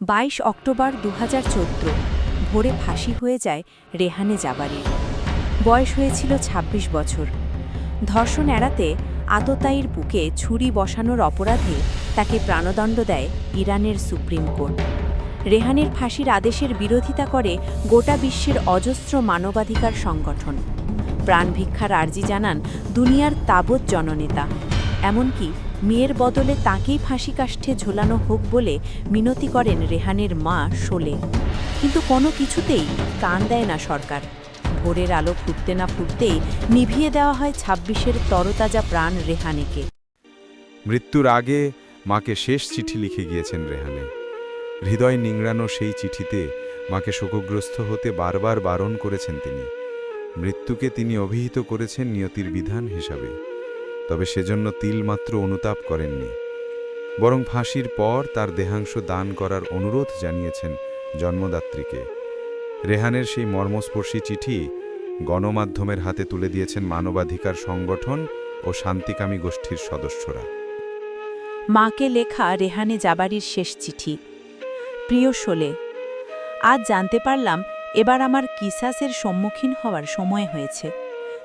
বাইশ অক্টোবর দু হাজার চোদ্দ। ভোরে ফাঁসি হয়ে যায় রেহানে জাবারির বয়স হয়েছিল ২৬ বছর। ধর্ষণ এড়াতে আততায়ীর বুকে ছুরি বসানোর অপরাধে তাকে প্রাণদণ্ড দেয় ইরানের সুপ্রিম কোর্ট। রেহানের ফাঁসির আদেশের বিরোধিতা করে গোটা বিশ্বের অজস্র মানবাধিকার সংগঠন। প্রাণভিক্ষার আর্জি জানান দুনিয়ার তাবৎ জননেতা। এমনকি মেয়ের বদলে তাকেই ফাঁসি কাষ্ঠে ঝোলানো হোক বলে মিনতি করেন রেহানের মা শোলে। কিন্তু কোনো কিছুতেই কান দেয় না সরকার। ভোরের আলো ফুটতে না ফুটতেই নিভিয়ে দেওয়া হয় ছাব্বিশের তরতাজা প্রাণ রেহানেকে। মৃত্যুর আগে মাকে শেষ চিঠি লিখে গিয়েছেন রেহানে। হৃদয় নিংড়ানো সেই চিঠিতে মাকে শোকগ্রস্ত হতে বারবার বারণ করেছেন তিনি। মৃত্যুকে তিনি অভিহিত করেছেন নিয়তির বিধান হিসাবে। তবে সেজন্য তিলমাত্র অনুতাপ করেননি। বরং ফাঁসির পর তার দেহাংশ দান করার অনুরোধ জানিয়েছেন জন্মদাত্রীকে। রেহানের সেই মর্মস্পর্শী চিঠি গণমাধ্যমের হাতে তুলে দিয়েছেন মানবাধিকার সংগঠন ও শান্তিকামী গোষ্ঠীর সদস্যরা। মাকে লেখা রেহানে জাবারির শেষ চিঠি। প্রিয় শোলে, আজ জানতে পারলাম এবার আমার কিসাসের সম্মুখীন হওয়ার সময় হয়েছে।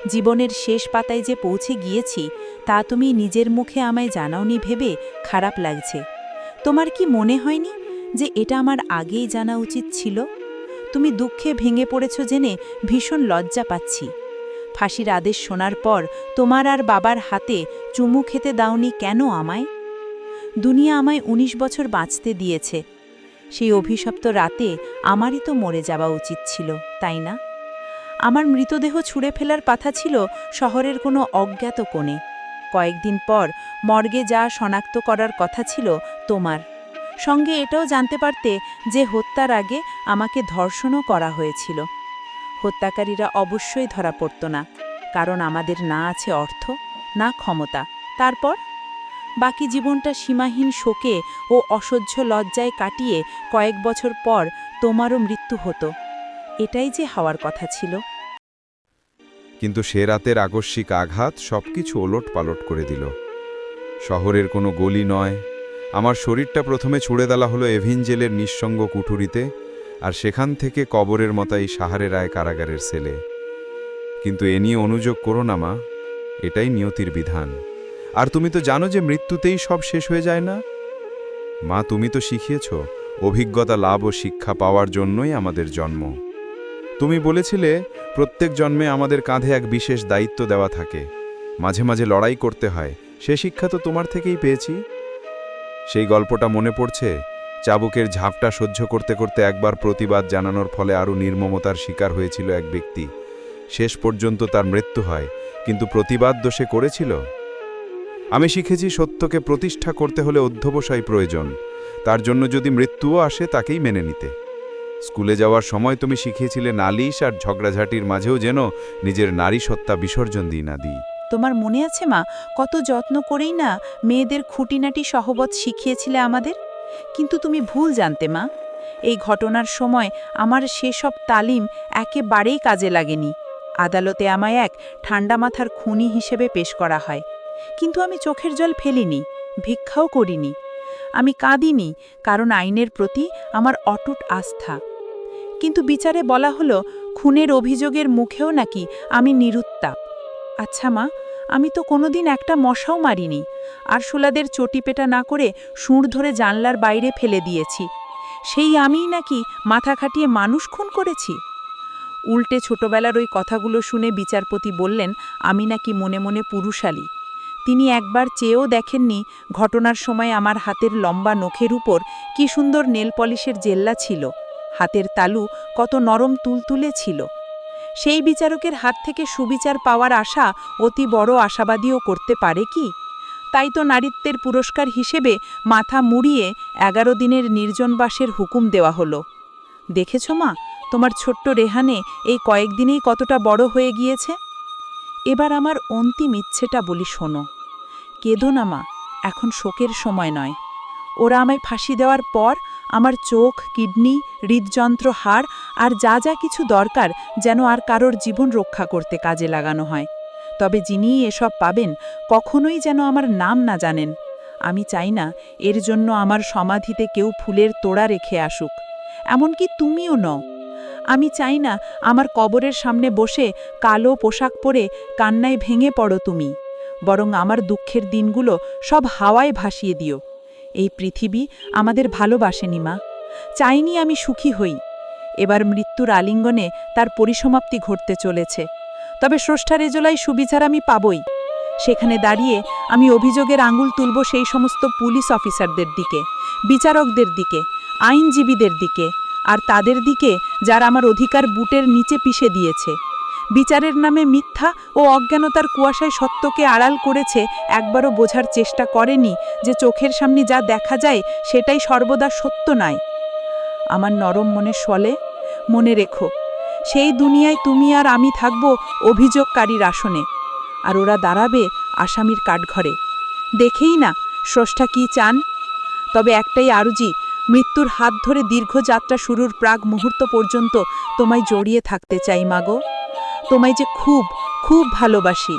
জীবনের শেষ পাতায় যে পৌঁছে গিয়েছি, তা তুমি নিজের মুখে আমায় জানাওনি ভেবে খারাপ লাগছে। তোমার কি মনে হয়নি যে এটা আমার আগেই জানা উচিত ছিল? তুমি দুঃখে ভেঙে পড়েছ জেনে ভীষণ লজ্জা পাচ্ছি। ফাঁসির আদেশ শোনার পর তোমার আর বাবার হাতে চুমু খেতে দাওনি কেন আমায়? দুনিয়া আমায় ১৯ বছর বাঁচতে দিয়েছে। সেই অভিশপ্ত রাতে আমারই তো মরে যাওয়া উচিত ছিল, তাই না? আমার মৃতদেহ ছুঁড়ে ফেলার কথা ছিল শহরের কোনো অজ্ঞাত কোণে। কয়েকদিন পর মর্গে যা শনাক্ত করার কথা ছিল তোমার। সঙ্গে এটাও জানতে পারতে যে হত্যার আগে আমাকে ধর্ষণও করা হয়েছিল। হত্যাকারীরা অবশ্যই ধরা পড়ত না, কারণ আমাদের না আছে অর্থ, না ক্ষমতা। তারপর? বাকি জীবনটা সীমাহীন শোকে ও অসহ্য লজ্জায় কাটিয়ে কয়েক বছর পর তোমারও মৃত্যু হতো। এটাই যে হওয়ার কথা ছিল। কিন্তু সে রাতের আকস্মিক আঘাত সবকিছু ওলট পালট করে দিল। শহরের কোনো গলি নয়। আমার শরীরটা প্রথমে ছুড়ে দেওয়া হলো এভিনজেলের নিঃসঙ্গ কুঠুরিতে আর সেখান থেকে কবরের মতাই সাহারে রায় কারাগারের সেলে। কিন্তু এ নিয়ে অনুযোগ করো না, মা। এটাই নিয়তির বিধান। আর তুমি তো জানো যে মৃত্যুতেই সব শেষ হয়ে যায় না? মা, তুমি তো শিখিয়েছ, অভিজ্ঞতা, লাভ ও শিক্ষা পাওয়ার জন্যই আমাদের জন্ম। তুমি বলেছিলে, প্রত্যেক জন্মে আমাদের কাঁধে এক বিশেষ দায়িত্ব দেওয়া থাকে। মাঝে মাঝে লড়াই করতে হয়। সে শিক্ষা তো তোমার থেকেই পেয়েছি। সেই গল্পটা মনে পড়ছে, চাবুকের ঝাপটা সহ্য করতে করতে একবার প্রতিবাদ জানানোর ফলে আরও নির্মমতার শিকার হয়েছিল এক ব্যক্তি। শেষ পর্যন্ত তার মৃত্যু হয়, কিন্তু প্রতিবাদ দোষে করেছিল? আমি শিখেছি সত্যকে প্রতিষ্ঠা করতে হলে অধ্যবসায় প্রয়োজন। তার জন্য যদি মৃত্যুও আসে, তাকেই মেনে নিতে। স্কুলে যাওয়ার সময় তুমি শিখিয়েছিলে নালিশ আর ঝগড়াঝাটির মাঝেও যেন নিজের নারী সত্তা বিসর্জন দিই না দিই। তোমার মনে আছে মা? কত যত্ন করেই না মেয়েদের খুঁটিনাটি সহবত শিখিয়েছিলে আমাদের? কিন্তু তুমি ভুল জানতে মা। এই ঘটনার সময় আমার সেসব তালিম একেবারেই কাজে লাগেনি। আদালতে আমায় এক ঠান্ডা মাথার খুনি হিসেবে পেশ করা হয়। কিন্তু আমি চোখের জল ফেলিনি, ভিক্ষাও করিনি। আমি কাঁদিনি, কারণ আইনের প্রতি আমার অটুট আস্থা। কিন্তু বিচারে বলা হলো, খুনের অভিযোগের মুখেও নাকি আমি নিরুত্তাপ। আচ্ছা মা, আমি তো কোনোদিন একটা মশাও মারিনি। আর শোলাদের চটিপেটা না করে সুঁড় ধরে জানলার বাইরে ফেলে দিয়েছি। সেই আমিই নাকি মাথা খাটিয়ে মানুষ খুন করেছি? উল্টে ছোটবেলার ওই কথাগুলো শুনে বিচারপতি বললেন, আমি নাকি মনে মনে পুরুষালী। তিনি একবার চেয়েও দেখেননি ঘটনার সময় আমার হাতের লম্বা নখের উপর কি সুন্দর নেল পলিশের জেল্লা ছিল। হাতের তালু কত নরম তুলতুলে ছিল। সেই বিচারকের হাত থেকে সুবিচার পাওয়ার আশা অতি বড় আশাবাদীও করতে পারে কি? তাই তো নারীত্বের পুরস্কার হিসেবে মাথা মুড়িয়ে এগারো দিনের নির্জনবাসের হুকুম দেওয়া হলো। দেখেছ মা, তোমার ছোট্ট রেহানে এই কয়েকদিনেই কতটা বড় হয়ে গিয়েছে? এবার আমার অন্তিম ইচ্ছেটা বলি শোনো। কেঁদো না, মা। এখন শোকের সময় নয়। ওরা আমায় ফাঁসি দেওয়ার পর আমার চোখ, কিডনি, হৃদযন্ত্র, হাড় আর যা যা কিছু দরকার যেন আর কারোর জীবন রক্ষা করতে কাজে লাগানো হয়। তবে যিনি এসব পাবেন, কখনোই যেন আমার নাম না জানেন। আমি চাই না এর জন্য আমার সমাধিতে কেউ ফুলের তোড়া রেখে আসুক। এমনকি তুমিও নও। আমি চাই না আমার কবরের সামনে বসে কালো পোশাক পরে কান্নায় ভেঙে পড়ো তুমি। বরং আমার দুঃখের দিনগুলো সব হাওয়ায় ভাসিয়ে দিও। এই পৃথিবী আমাদের ভালোবাসেনি, মা। চাইনি আমি সুখী হই। এবার মৃত্যুর আলিঙ্গনে তার পরিসমাপ্তি ঘটতে চলেছে। তবে স্রষ্টার এজলায় সুবিচার আমি পাবই। সেখানে দাঁড়িয়ে আমি অভিযোগের আঙুল তুলব সেই সমস্ত পুলিশ অফিসারদের দিকে, বিচারকদের দিকে, আইনজীবীদের দিকে, আর তাদের দিকে যারা আমার অধিকার বুটের নিচে পিষে দিয়েছে। বিচারের নামে মিথ্যা ও অজ্ঞানতার কুয়াশায় সত্যকে আড়াল করেছে, একবারও বোঝার চেষ্টা করেনি যে চোখের সামনে যা দেখা যায় সেটাই সর্বদা সত্য নয়। আমার নরম মনে সলে মনে রেখো, সেই দুনিয়ায় তুমি আর আমি থাকব অভিযোগকারীর আসনে, আর ওরা দাঁড়াবে আসামির কাঠঘরে। দেখেই না, স্রষ্টা কি চান? তবে একটাই আরজি, মৃত্যুর হাত ধরে দীর্ঘ যাত্রা শুরুর প্রাগ মুহূর্ত পর্যন্ত তোমায় জড়িয়ে থাকতে চাই মাগো তোমায় যে খুব খুব ভালোবাসি।